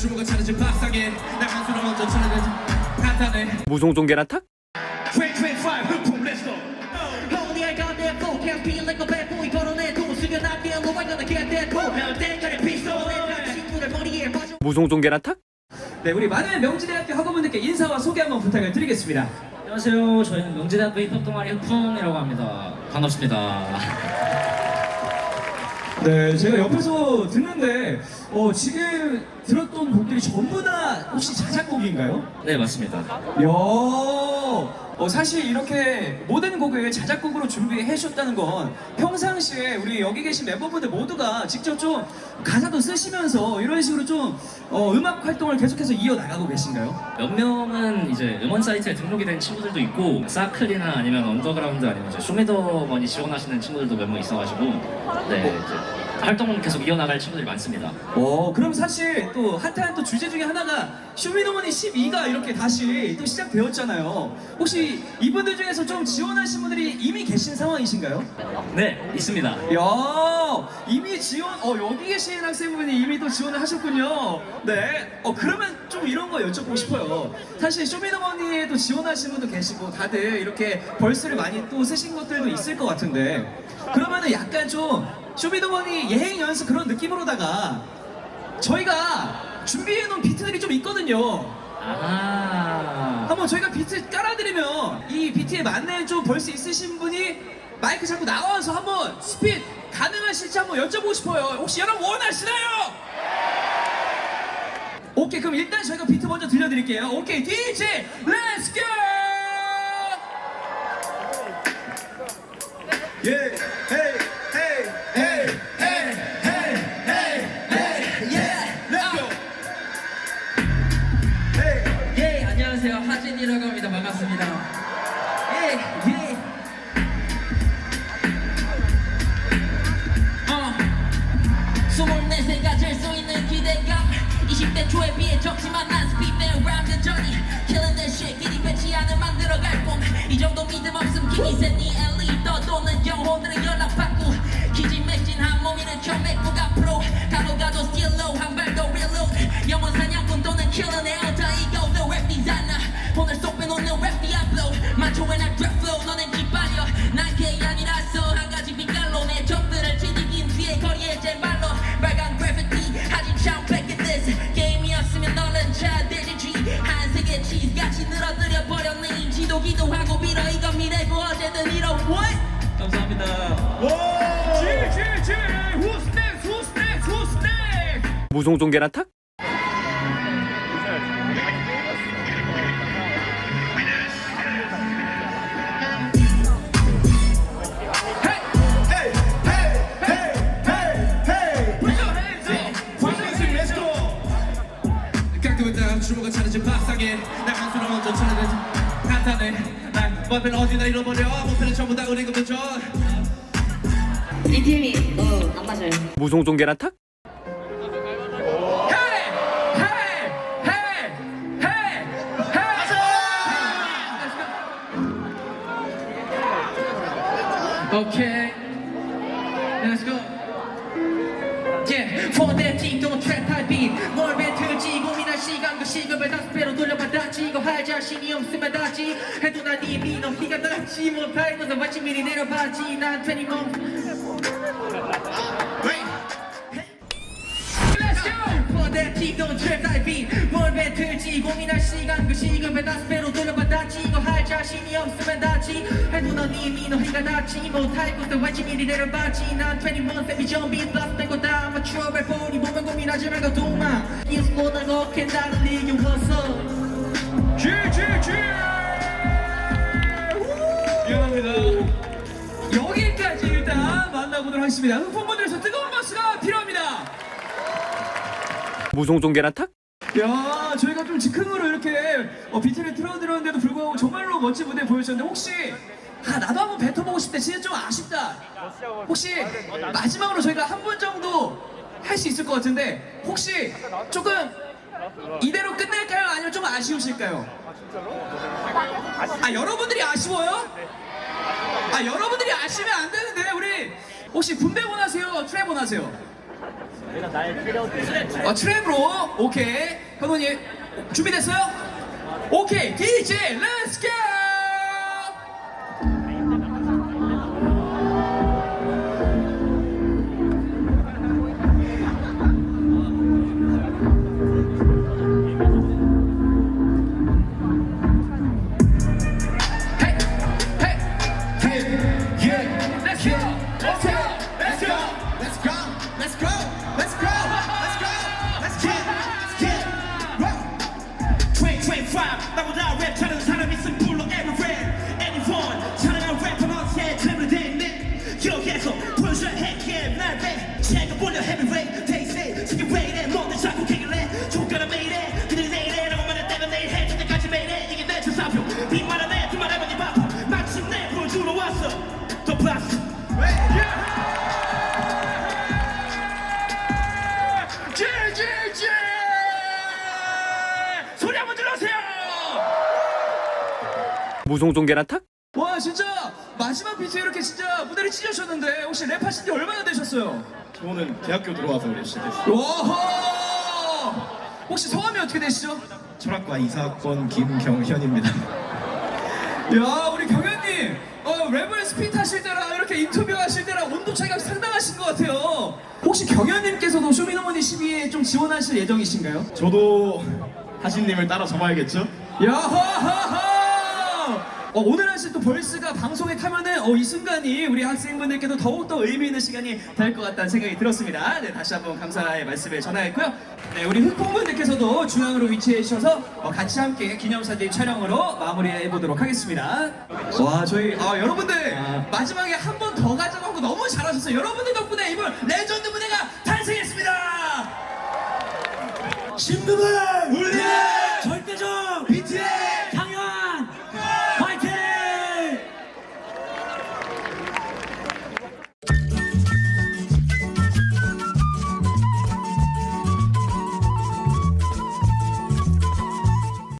주먹을 차는지 박상해 내 한수를 먼저 차는 간단해 무송종계란 탁? 2025 흑풍 Let's go Only I got that flow, can't feel like a bad boy 걸어내도 숙여놨기에 low, I gonna get that flow 난 땡전의 피스톨 내 친구들 머리에 빠져 무송종계란 탁? 네 우리 많은 명지대학교 학우분들께 인사와 소개 한번 부탁을 드리겠습니다 안녕하세요. 저희는 명지대학교 힙합 동아리 흑풍이라고 합니다. 반갑습니다. 네 제가 옆에서 듣는데 어, 지금 들었던 곡들이 전부 다 혹시 자작곡인가요? 네, 맞습니다. 이야, 어, 사실 이렇게 모든 곡을 자작곡으로 준비해 주셨다는 건 평상시에 우리 여기 계신 멤버분들 모두가 직접 좀 가사도 쓰시면서 이런 식으로 좀 어, 음악 활동을 계속해서 이어나가고 계신가요? 몇 명은 이제 음원 사이트에 등록이 된 친구들도 있고 사클이나 아니면 언더그라운드 아니면 쇼미더머니 지원하시는 친구들도 몇 명 있어가지고 네 이제 활동은 계속 이어나갈 친구들이 많습니다. 어, 그럼 사실 또 핫한 또 주제 중에 하나가 쇼미더머니 12가 이렇게 다시 또 시작되었잖아요. 혹시 이분들 중에서 좀 지원하신 분들이 이미 계신 상황이신가요? 네, 있습니다. 야 이미 지원 어 여기 계신 학생분이 이미 또 지원을 하셨군요. 네. 어 그러면 좀 이런 거 여쭤보고 싶어요. 사실 쇼미더머니에도 지원하신 분도 계시고 다들 이렇게 벌스를 많이 또 쓰신 것들도 있을 것 같은데 그러면은 약간 좀 쇼미더머니 예행 연습 그런 느낌으로다가 저희가 준비해 놓은 비트들이 좀 있거든요. 아, 한번 저희가 비트 깔아드리면 이 비트에 맞는 좀 벌스 있으신 분이 마이크 잡고 나와서 한번 스핏 가능하실지 한번 여쭤보고 싶어요. 혹시 여러분 원하시나요? 오케이 그럼 일단 저희가 비트 먼저 들려드릴게요. 오케이 DJ 렛츠 고! 예, 24세 가 질 수 있는 기대감 20대 초에 비해 적지만 난 스피드맨 람 여전히 Killing that shit 길이 뱉지 않은 만들어갈 봄이 정도 믿음 없음 기니 셋니 엘리. 떠도는 영혼들의 연락받고. 기지 맺진 한 몸이 무송종계란 탁? Hey, hey, hey, hey, hey. Put your hands up. Put your hands up. 깍두기 다음 주먹을 차는지 박상해 내 한수를 먼저 차는 간단해 난 목표는 어디다 잃어버려 목표는 전부 다 우리 그저 이 팀이 어, 안 맞아요. 무송종계란 탁? Okay. Let's go. Yeah, for that team don't trap high beat. 뭘 뱉을지 고민할 시간 그 시급을 다섯 배로 돌려받았지 이거 할 자신이 없으면 다지 해도 난 이미 너희가 낫지 못할 것은 마치 미리 내려봤지 난 20 months Let's go! For that team don't trap high beat. 뭘 뱉을지 고민할 시간 그 시급을 다섯 배로 돌려받았지 자신이 없으면 다지 해도 넌 이미 너희가 낫지 못할 것은 마치 미리 내려봤지 난20 months every jump beat plus 빼고 다 아마추어 래퍼니 보면 고민하지 말고 도마 이어스보다 어떻게 다른 이게 왔어 GGG! 미안합니다. 여기까지 일단 만나보도록 하겠습니다. 흑fon분들에서 뜨거운 박수가 필요합니다. 무송종계란 탁? 야, 저희가 좀 즉흥으로 이렇게 어, 비트를 틀어드렸는데도 불구하고 정말로 멋진 무대 보여주셨는데 혹시 아 나도 한번 뱉어보고 싶다. 진짜 좀 아쉽다. 혹시 마지막으로 저희가 한 분 정도 할 수 있을 것 같은데 혹시 조금 이대로 끝낼까요? 아니면 좀 아쉬우실까요? 아 여러분들이 아쉬워요? 아 여러분들이 아시면 안 되는데 우리 혹시 군대 원하세요? 트랩 원하세요? 아 트랩으로? 오케이. 현원이 준비됐어요? 오케이. DJ 렛츠 몰려 they say 지금 왜 이래 너네 자꾸 개길래 왜 이래 그들이 내일해 라고 말할 때면 내일 해 저때까지 매일 해 이게 내 주사표 빈말은 해 두말 해보니 바빠 마침내 보여주러 왔어 더 플러스 찌찌찌 소리 한번 무송송 계란 탁? 와 진짜 마지막 비트 이렇게 진짜 무대를 찢으셨는데 혹시 랩하신 지 얼마나 되셨어요? 저는 대학교 들어와서 우리 시작했어요. 와호 혹시 성함이 어떻게 되시죠? 철학과 이사학번 김경현입니다. 야 우리 경현님 어, 랩을 스피트 하실 때랑 이렇게 인터뷰 하실 때랑 온도 차이가 상당하신 것 같아요 혹시 경현님께서도 쇼미더머니 12에 좀 지원하실 예정이신가요? 저도 하신님을 따라 잡아야겠죠? 야하하하! 어, 오늘 하실 또 벌스가 방송에 타면은 어, 이 순간이 우리 학생분들께도 더욱더 의미 있는 시간이 될 것 같다는 생각이 들었습니다. 네, 다시 한번 감사의 말씀을 전하겠고요. 네, 우리 흑풍분들께서도 중앙으로 위치해 주셔서 어, 같이 함께 기념사진 촬영으로 마무리해 보도록 하겠습니다. 와, 저희 아, 여러분들 마지막에 한 번 더 가져가고 너무 잘하셨어요. 여러분들 덕분에 이번 레전드 무대가 탄생했습니다. 신부들 울려!